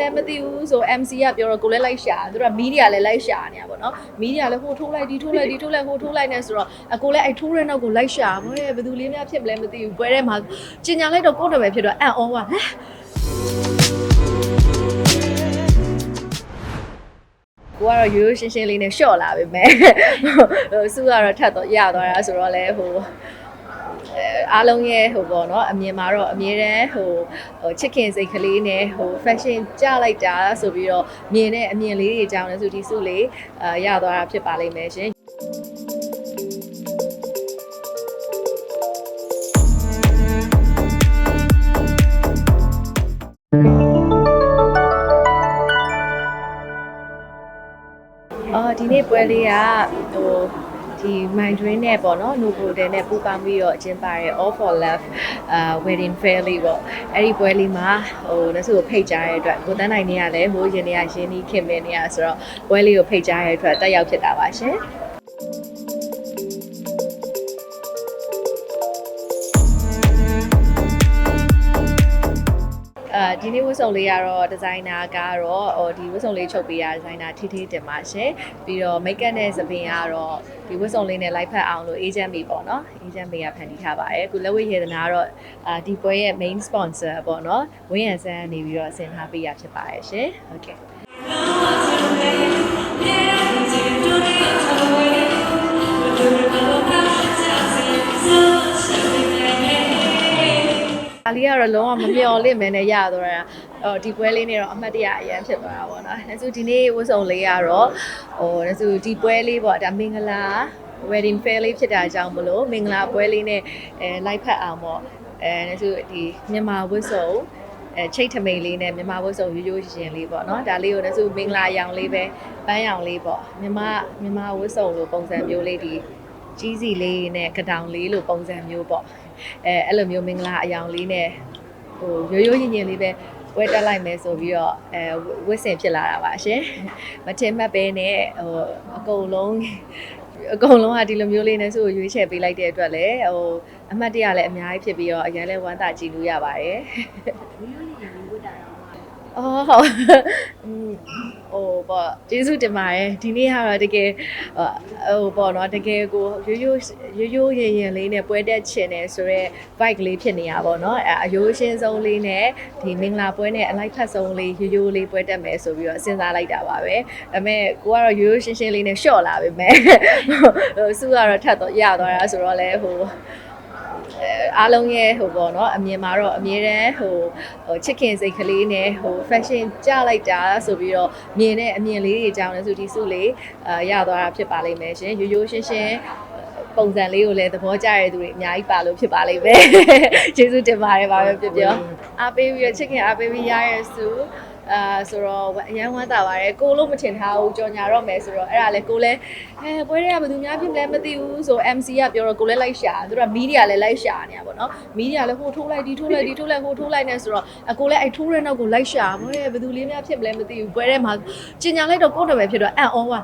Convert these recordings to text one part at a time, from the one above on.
လဲမသိဘူးဆို MC ကပြောတော့ကိုလည်းလိုက်ရှာသူတို့ကမီဒီယာလည်းလိုက်ရှာနေတာပေါ့နော်မီဒီယာလည်းဟိုထိုးလိုက်ဒီထိုးလိုက်ဒီထိုးလိုက်ဟိုထိုးလိုက်နေဆိုတော့အကိုလည်းအဲ့ထိုးတဲ့နောက်ကိုလိုက်ရှာဘောတဲ့ဘယ်သူလေးများဖြစ်မလဲမသိဘူးပွဲထဲမှာကျင်ညာလိုက်တော့ကိုယ့်တော်ပဲဖြစ်တော့အံ့ဩပါဟမ်ကိုကတော့ရိုးရိုးရှင်းရှင်းလေးနဲ့ရှော့လာပြီမဲ့ဟိုစုကတော့ထပ်တော့ရသွားတာဆိုတော့လဲဟို အဲအားလုံးရဲ့ဟိုပေါ့နော်အမြင်မှာတော့အမြဲတမ်းဟိုဟိုချစ်ခင်စိတ်ကလေးနဲ့ဟို fashion ကြလိုက်တာဆိုပြီးတော့မြင်တဲ့အမြင်လေးတွေကြောင်းလဲဆိုဒီစုလေးအာရသွားတာဖြစ်ပါလိမ့်မယ်ရှင်အော်ဒီနေ့ပွဲလေးကဟို ဒီ mind dream နဲ့ပေါ့နော် novo တဲ့နဲ့ပူးပေါင်းပြီးတော့အကျင်းပတဲ့ all for love အာ wedding fair လေးပေါ့အဲ့ဒီပွဲလေးမှာဟိုလက်စုကိုဖိတ်ကြားရတဲ့အတွက်ကိုတန်းနိုင်နေရလဲဟိုရင်နေရရင်းနှီးခင်မင်းနေရဆိုတော့ပွဲလေးကိုဖိတ်ကြားရတဲ့အတွက်တက်ရောက်ဖြစ်တာပါရှင် ဒီနေ့ဝတ်စုံလေးကတော့ဒီဇိုင်နာကတော့ဟိုဒီဝတ်စုံလေးချုပ်ပေးရဒီဇိုင်နာထိထိတင်ပါရှင်ပြီးတော့ make up နဲ့သပင်ကတော့ဒီဝတ်စုံလေးနဲ့လိုက်ဖက်အောင်လို့ agent မိပေါ့နော် agent မိကဖန်တီးထားပါတယ်အခုလက်ဝဲရေသနာကတော့အာဒီပွဲရဲ့ main sponsor ပေါ့နော်ဝင်းရန်ဆန်းနေပြီးတော့ဆင်ထားပေးရဖြစ်ပါတယ်ရှင်ဟုတ်ကဲ့ဒါ လေးကတော့လုံးဝမမျော်လင့်မဲနဲ့ရသွားတာအော်ဒီပွဲလေးနေတော့အမှတ်တရအရင်ဖြစ်သွားတာပေါ့နော်။ဒါဆိုဒီနေ့ဝတ်စုံလေးကတော့ဟိုဒါဆိုဒီပွဲလေးပေါ့ဒါမင်္ဂလာ wedding fair လေးဖြစ်တာကြောင့်မလို့မင်္ဂလာပွဲလေးနဲ့အဲလိုက်ဖက်အောင်ပေါ့အဲဒါဆိုဒီမြန်မာဝတ်စုံအဲချိတ်ထမိန်လေးနဲ့မြန်မာဝတ်စုံရိုးရိုးရှင်လေးပေါ့နော်ဒါလေးကိုလည်းဆိုမင်္ဂလာရောင်လေးပဲပန်းရောင်လေးပေါ့မြန်မာမြန်မာဝတ်စုံလိုပုံစံမျိုးလေးဒီ ကြီးစီလေးနဲ့ကတောင်လေးလိုပုံစံမျိုးပေါ့အဲအဲ့လိုမျိုးမင်္ဂလာအယောင်လေးနဲ့ဟိုရိုးရိုးရင်ရင်လေးပဲဝဲတက်လိုက်မယ်ဆိုပြီးတော့အဲဝစ်စင်ဖြစ်လာတာပါရှင်မထင်မှတ်ပဲနဲ့ဟိုအကုန်လုံးအကုန်လုံးကဒီလိုမျိုးလေးနဲ့ဆိုရွေးချယ်ပေးလိုက်တဲ့အတွက်လည်းဟိုအမှတ်တရလည်းအများကြီးဖြစ်ပြီးတော့အရင်လဲဝမ်းသာကြည်လို့ရပါတယ်အော်ဟုတ်อืม ဟိုပေါ့ကျေးဇူးတင်ပါတယ်ဒီနေ့ကတော့တကယ်ဟိုပေါ့နော်တကယ်ကိုရိုးရိုးရိုးရိုးရင်ရင်လေးနဲ့ပွဲတက်ချင်တယ်ဆိုတော့ vibe လေးဖြစ်နေရပါတော့အဲအယိုးရှင်းဆုံးလေးနဲ့ဒီမင်္ဂလာပွဲနဲ့အလိုက်ဖက်ဆုံးလေးရိုးရိုးလေးပွဲတက်မယ်ဆိုပြီးတော့စဉ်းစားလိုက်တာပါပဲဒါပေမဲ့ကိုကတော့ရိုးရိုးရှင်းရှင်းလေးနဲ့ရှော့လာပါမယ်ဟိုစုကတော့ထပ်တော့ရသွားတာဆိုတော့လဲဟို အဲအားလုံးရဲ့ဟိုပေါ့နော်အမြင်မှာတော့အမြဲတမ်းဟိုဟိုချစ်ခင်စိတ်ကလေးနဲ့ဟို fashion ကြလိုက်တာဆိုပြီးတော့မြင်တဲ့အမြင်လေးတွေကြောင့်လည်းဆိုဒီစုလေးအာရသွားတာဖြစ်ပါလိမ့်မယ်ရှင်ရိုးရိုးရှင်းရှင်းပုံစံလေးကိုလည်းသဘောကျတဲ့သူတွေအများကြီးပါလို့ဖြစ်ပါလိမ့်မယ်ကျေးဇူးတင်ပါတယ်ပါပဲပြောပြောအားပေးပြီးတော့ချစ်ခင်အားပေးပြီးရရဲ့စု အာဆိုတော့အရန်ဝမ်းသာပါတယ်ကိုလို့မထင်ထားဘူးကြော်ညာတော့မယ်ဆိုတော့အဲ့ဒါလေကိုလည်းအဲပွဲတွေကဘယ်သူများဖြစ်မလဲမသိဘူးဆို MC ကပြောတော့ကိုလည်းလိုက်ရှာသူတို့ကမီဒီယာလည်းလိုက်ရှာနေတာပေါ့နော်မီဒီယာလည်းဟိုထိုးလိုက်ဒီထိုးလိုက်ဒီထိုးလိုက်ဟိုထိုးလိုက်နေဆိုတော့အကိုလည်းအဲ့ထိုးတဲ့နောက်ကိုလိုက်ရှာဘောတဲ့ဘယ်သူလေးများဖြစ်မလဲမသိဘူးပွဲထဲမှာကျင်ညာလိုက်တော့ကိုယ့်တော်ပဲဖြစ်တော့အံ့ဩပါဟမ်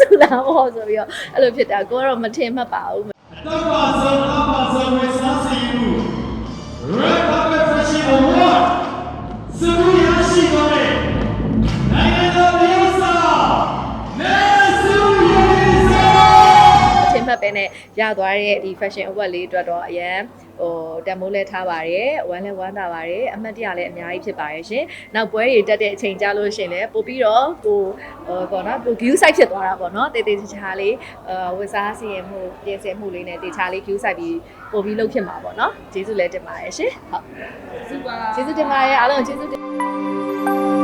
ဆိုလာဘောဆိုပြီးတော့အဲ့လိုဖြစ်တာကိုကတော့မထင်မှတ်ပါဘူးတောက်ပါဆုံးအပါဆုံးဝေစားစီမှု Red Carpet Fashion Award စုရ တ်ပဲနဲ့ရသွားတဲ့ဒီ fashion award လေးအတွက်တော့အရန်ဟိုတန်မိုးလဲထားပါတယ်ဝမ်းလဲဝမ်းသာပါတယ်အမှတ်တရလည်းအများကြီးဖြစ်ပါတယ်ရှင်နောက်ပွဲတွေတက်တဲ့အချိန်ကြာလို့ရှရင်လဲပို့ပြီးတော့ကိုဟိုပေါ့နော်ကို view site ဖြစ်သွားတာပေါ့နော်တေးသေးချာချာလေးအာဝတ်စားစီရင်မှုပြင်ဆင်မှုလေးနဲ့တေချာလေး view site ပြီးပို့ပြီးလုပ်ဖြစ်မှာပေါ့နော်ကျေးဇူးလည်းတင်ပါတယ်ရှင်ဟုတ်စူပါကျေးဇူးတင်ပါတယ်အားလုံးကျေးဇူးတင်